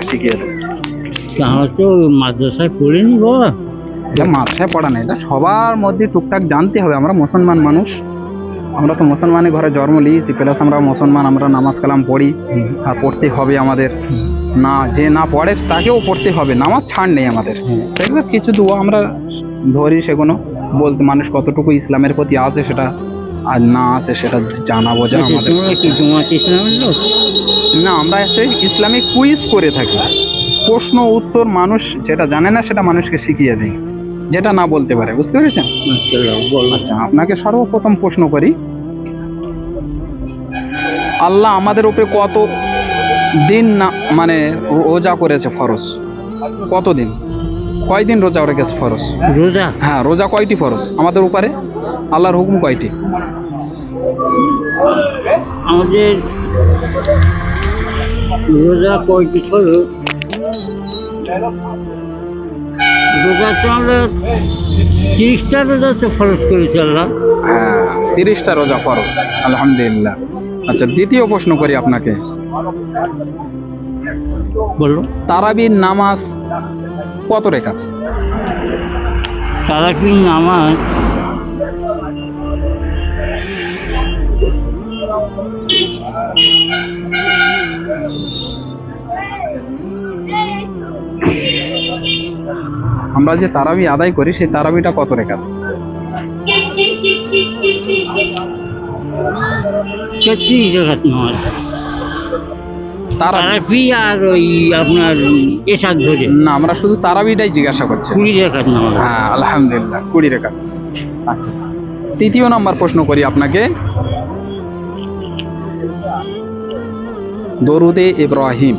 নামাজটা শিখিয়ে দেবো আমরা তো মাদ্রাসায় পড়িনি বাবা। এটা মাথায় পড়া নেই এটা সবার মধ্যে টুকটাক জানতে হবে আমরা মুসলমান মানুষ। আমরা তো মুসলমানের ঘরে জন্ম নিয়েছি প্লাস আমরা মুসলমান আমরা নামাজ কালাম পড়ি আর পড়তে হবে আমাদের। না যে না পড়ে তাকেও পড়তে হবে নামাজ ছাড় নেই আমাদের। কিছু দোয়া আমরা ধরি সেগুলো বলতে মানুষ কতটুকু ইসলামের প্রতি আছে সেটা আর না আছে সেটা জানাব যে আমাদের না আমরা একটা ইসলামিক কুইজ করে থাকি। প্রশ্ন উত্তর মানুষ যেটা জানে না সেটা মানুষকে শিখিয়ে দেয় যেটা না বলতে পারে। বুঝতে পেরেছেন? আচ্ছা, আচ্ছা আপনাকে সর্বপ্রথম প্রশ্ন করি। আল্লাহ আমাদের উপরে কত দিন না মানে রোজা করেছে ফরজ? কতদিন? কয়দিন রোজা রেখেছে ফরজ? রোজা? হ্যাঁ রোজা কয়টি ফরজ আমাদের উপরে? আল্লাহর হুকুম কয়টি? আমাদের রোজা কয়টি হলো রোজা তো আমরা তিরিশটা রোজা তো খরচ করেছি আল্লাহ। হ্যাঁ তিরিশটা রোজা ফরজ আলহামদুলিল্লাহ। আচ্ছা দ্বিতীয় প্রশ্ন করি আপনাকে। বলো তারাবির নামাজ কত রেখা তারা কি নামাজ আমরা যে তারাবি আদায় করি সেই তারাবিটা কত রেখা? রেখাত তারাবি? আর ওই আপনার এসাদ ধরে। না আমরা শুধু তারাবিটাই জিজ্ঞাসা করছি। কুড়ি রেখাত হ্যাঁ আলহামদুলিল্লাহ কুড়ি আচ্ছা তৃতীয় নাম্বার প্রশ্ন করি আপনাকে। দরুদে ইব্রাহিম।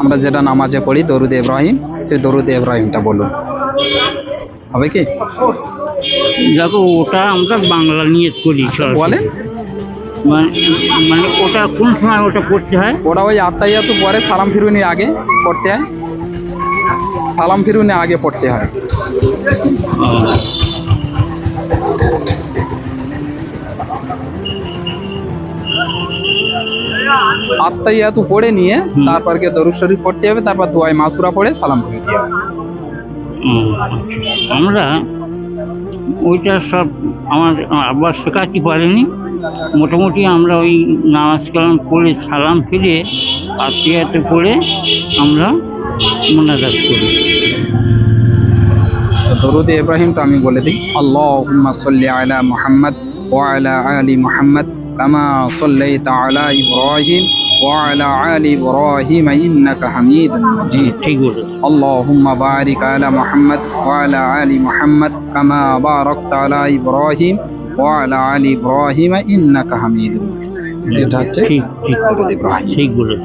আমরা যেটা নামাজে পড়ি দরুদে ইব্রাহিম সেই দরুদে ইব্রাহিমটা বলুন। হবে কি? দেখো ওটা আমরা বাংলা নিয়ে করি বলেন। মানে মানে ওটা কোন সময় ওটা পড়তে হয়? ওটা ওই আত্মাইয়াতু পরে সালাম ফিরুনির আগে পড়তে হয়। সালাম ফিরুনি আগে পড়তে হয়। আত্মাইয়াতু পড়ে নিয়ে। তারপর গিয়ে দরুদ শরীফ পড়তে হবে তারপর দোয়াই মাসুরা পড়ে সালাম ফিরে দিয়ে হবে। আমরা ওইটা সব আমার আব্বা শেখাতে পারেনি মোটামুটি আমরা ওই নামাজ কালাম পড়ে সালাম ফিরে আত্মীয়তে পড়ে আমরা মোনাজাত করি দরুদ ইব্রাহিমটা আমি বলে দিই আল্লাহুম্মা সাল্লি আলা মুহাম্মদ ওয়া আলা আলি মুহাম্মদ কামা সাল্লাইতা আলা ইব্রাহিম ওয়া আলা আলি ইব্রাহিম ইন্নাকা হামিদুম মাজিদ ঠিক বলে اللهم بارك على محمد وعلى آل محمد كما باركت على إبراهيم وعلى آل إبراهيم إنك حميد مجيد এটা হচ্ছে ঠিক ঠিক দরুদ ইব্রাহিম ঠিক বলে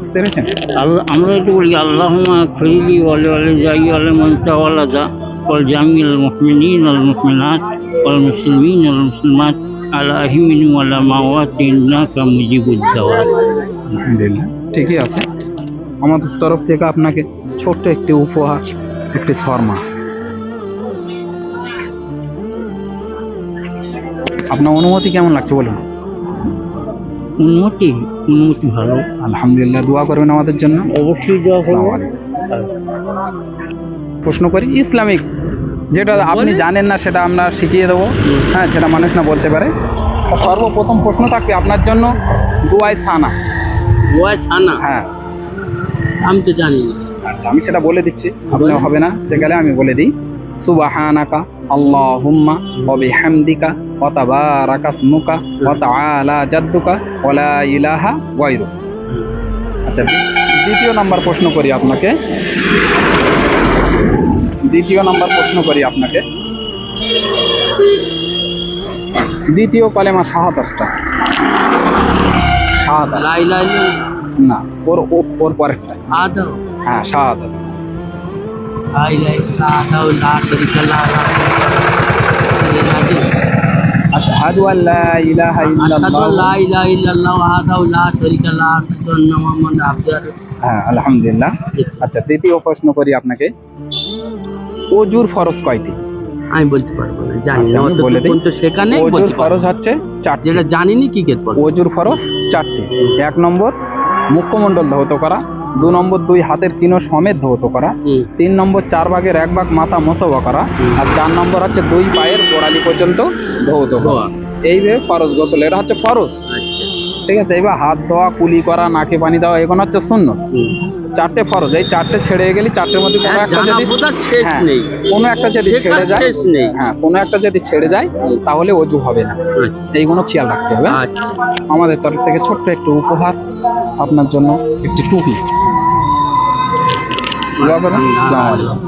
বুঝতে পেরেছেন আল্লাহ আমরা একটু বলি আল্লাহুমা খরিলি ওয়ালে ওয়ালে যাই ওয়ালে মনতা ওয়ালাদা ওয়াল জামিল মুহমিনিন ওয়াল মুহমিনাত ওয়াল মুসলিমিন ওয়াল মুসলিমাত আলা হিমিন ওয়ালা মাওয়াত ইন্নাকা মুজিবুদ দাওয়াত আলহামদুলিল্লাহ। ঠিকই আছে। আমাদের তরফ থেকে আপনাকে ছোট্ট একটি উপহার একটি শর্মা। আপনার অনুমতি কেমন লাগছে বলুন? উন্নতি উন্নতি ভালো। আলহামদুলিল্লাহ দোয়া করবেন আমাদের জন্য। অবশ্যই দেওয়া আসসালামু করব আলাইকুম। প্রশ্ন করি ইসলামিক যেটা আপনি জানেন না সেটা আমরা শিখিয়ে দেবো। হ্যাঁ সেটা মানুষ না বলতে পারে। সর্বপ্রথম প্রশ্ন থাকবে আপনার জন্য দুয়াই ছানা। গোয়া ছানা? হ্যাঁ। আমি তো জানি আচ্ছা আমি সেটা বলে দিচ্ছি। আপনার হবে না যে গেলে আমি বলে দিই। সুবাহানাকা আল্লাহুম্মা ওয়া বিহামদিকা ওয়া তাবারাকা ইসমুকা ওয়া তাআলা জাদ্দুকা ওয়া লা ইলাহা গায়রুক। আচ্ছা দ্বিতীয় নাম্বার প্রশ্ন করি আপনাকে। দ্বিতীয় নাম্বার প্রশ্ন করি আপনাকে। দ্বিতীয় কলেমা লাই লাই না ওর ওর পরেরটা। হ্যাঁ আবদুহু। হ্যাঁ আলহামদুলিল্লাহ। আচ্ছা দ্বিতীয় প্রশ্ন করি আপনাকে। অজুর ফরজ কয়টি? আমি বলতে পারব না জানি আচ্ছা, না আমি অত বলে দিই। তো সেখানে পারব ফরজ হচ্ছে চারটে। যেটা জানিনি কি গেট পড়ব ওজুর ফরজ চারটে। এক নম্বর মুখমণ্ডল ধৌত করা। দু নম্বর দুই হাতের তিনো সমেত ধৌত করা। তিন নম্বর চার ভাগের এক ভাগ মাথা মোসবা করা। আর চার নম্বর হচ্ছে দুই পায়ের গোড়ালি পর্যন্ত ধৌত করা। ধোয়া। এই যে ফরজ গোসল এটা হচ্ছে ফরজ। আচ্ছা। ঠিক আছে এবার হাত ধোয়া কুলি করা নাকে পানি দেওয়া এগুলো হচ্ছে শূন্য। চারটে ফরজ এই চারটে ছেড়ে গেলে চারটের মধ্যে কোনো হ্যাঁ, একটা যদি শেষ হ্যাঁ, নেই। কোনো একটা যদি ছেড়ে যায় শেষ নেই। হ্যাঁ কোনো একটা যদি ছেড়ে যায় তাহলে অজু হবে না। আচ্ছা। এইগুলো খেয়াল রাখতে হবে। আচ্ছা। আমাদের তরফ থেকে ছোট্ট একটু উপহার আপনার জন্য একটি টুপি। আসসালামু আলাইকুম